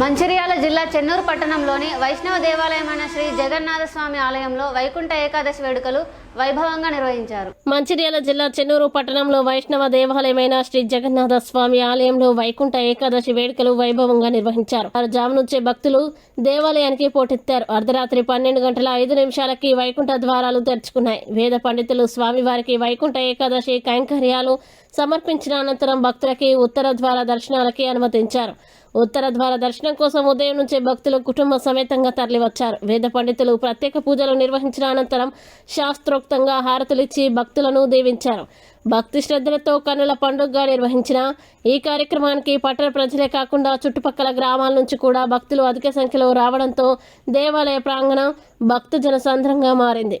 మంచిర్యాల జిల్లా చెన్నూరు పట్టణంలోని వైష్ణవ దేవాలయమైన శ్రీ జగన్నాథ స్వామి ఆలయంలో వైకుంఠ ఏకాదశి వేడుకలు వైభవంగా నిర్వహించారు. మంచిర్యాల జిల్లా చెన్నూరు పట్టణంలో వైష్ణవ దేవాలయమైన శ్రీ జగన్నాథ స్వామి ఆలయంలో వైకుంఠ ఏకాదశి వేడుకలు వైభవంగా నిర్వహించారు. వారు జాము నుంచే భక్తులు దేవాలయానికి పోటెత్తారు. అర్ధరాత్రి పన్నెండు గంటల ఐదు నిమిషాలకి వైకుంఠ ద్వారాలు తెరుచుకున్నాయి. వేద పండితులు స్వామివారికి వైకుంఠ ఏకాదశి కైంకర్యాలు సమర్పించిన అనంతరం భక్తులకి ఉత్తర ద్వార దర్శనాలకి అనుమతించారు. ఉత్తర ద్వార దర్శనం కోసం ఉదయం నుంచే భక్తులు కుటుంబ సమేతంగా తరలివచ్చారు. వేద పండితులు ప్రత్యేక పూజలు నిర్వహించిన అనంతరం శాస్త్రో శాస్త్రోక్తంగా హారతులిచ్చి భక్తులను దీవించారు. భక్తి శ్రద్ధలతో కన్నుల పండుగగా నిర్వహించిన ఈ కార్యక్రమానికి పట్టణ ప్రజలే కాకుండా చుట్టుపక్కల గ్రామాల నుంచి కూడా భక్తులు అధిక సంఖ్యలో రావడంతో దేవాలయ ప్రాంగణం భక్త జనసాంద్రంగా మారింది.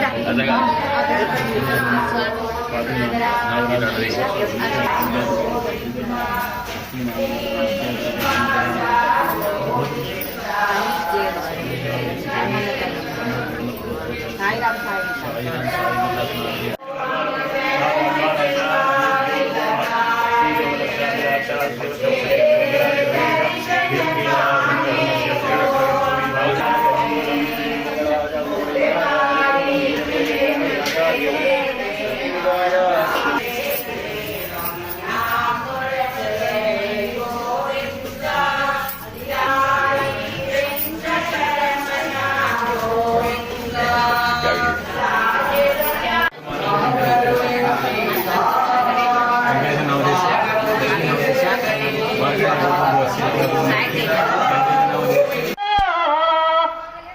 నాలుగు వేసి అదగా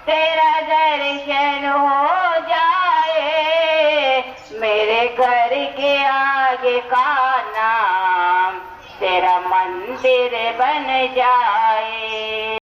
तेरा दर्शन हो जाए मेरे घर के आगे का नाम तेरा मंदिर बन जाए।